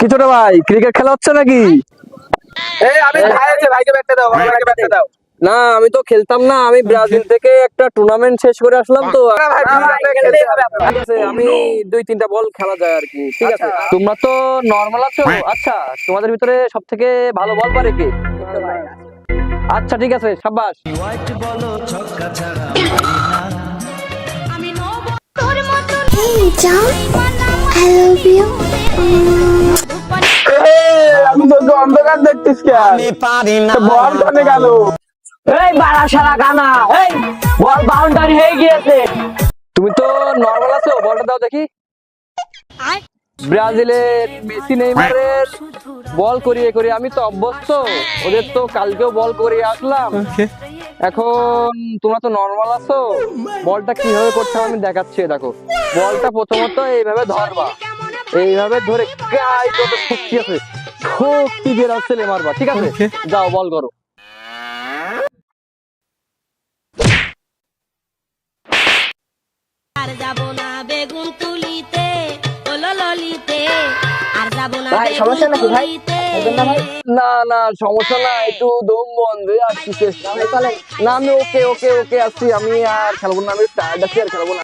কি ছোট ভাই ক্রিকেট খেলা হচ্ছে নাকি? এই আমি ভাই আছে ভাইকে ব্যাটটা দাও ভাইকে ব্যাটটা দাও। না আমি তো খেলতাম না আমি ব্রাজিল থেকে একটা টুর্নামেন্ট শেষ করে আসলাম তো। আমি দুই তিনটা বল খেলা যায় আর কি ঠিক আছে। তোমরা তো নর্মাল আছো? আচ্ছা তোমাদের ভিতরে সব থেকে ভালো বল পারে কে? আচ্ছা ঠিক আছে সাব্বাস। Hey, John. I love you. তো অন্ধকার দেখতিস কেন বল কোনে গেল? এই বাড়া শালা কানা এই বল বাউন্ডারি হয়ে গিয়েছে। তুমি তো নর্মাল আছো? বলটা দাও দেখি। ব্রাজিলের মেসি নেইমারের বল করিয়ে করিয়ে আমি তো অভ্যস্ত। ওদের তো কালকেও বল করিয়ে আসলাম। এখন তোমরা তো নর্মাল আছো? বলটা কীভাবে করতে হবে আমি দেখাচ্ছি দেখো। বলটা প্রথমত এইভাবে ধরবা। এইভাবে ধরে গাই কত শক্তি আছে। শক্তি দিয়ে রাস্তেলে মারবা ঠিক আছে? যাও বল করো। আর যাব না বেগুন তুলিতে ওলো ললিতে। আর যাব না ভাই, সমস্যা নাকি ভাই? না না না সমস্যা না একটু দম বন্ধ আসছি শেষ না আমি ওকে ওকে ওকে আসছি আমি আর খেলব না আমি টায়ার্ড আছি আর খেলব না।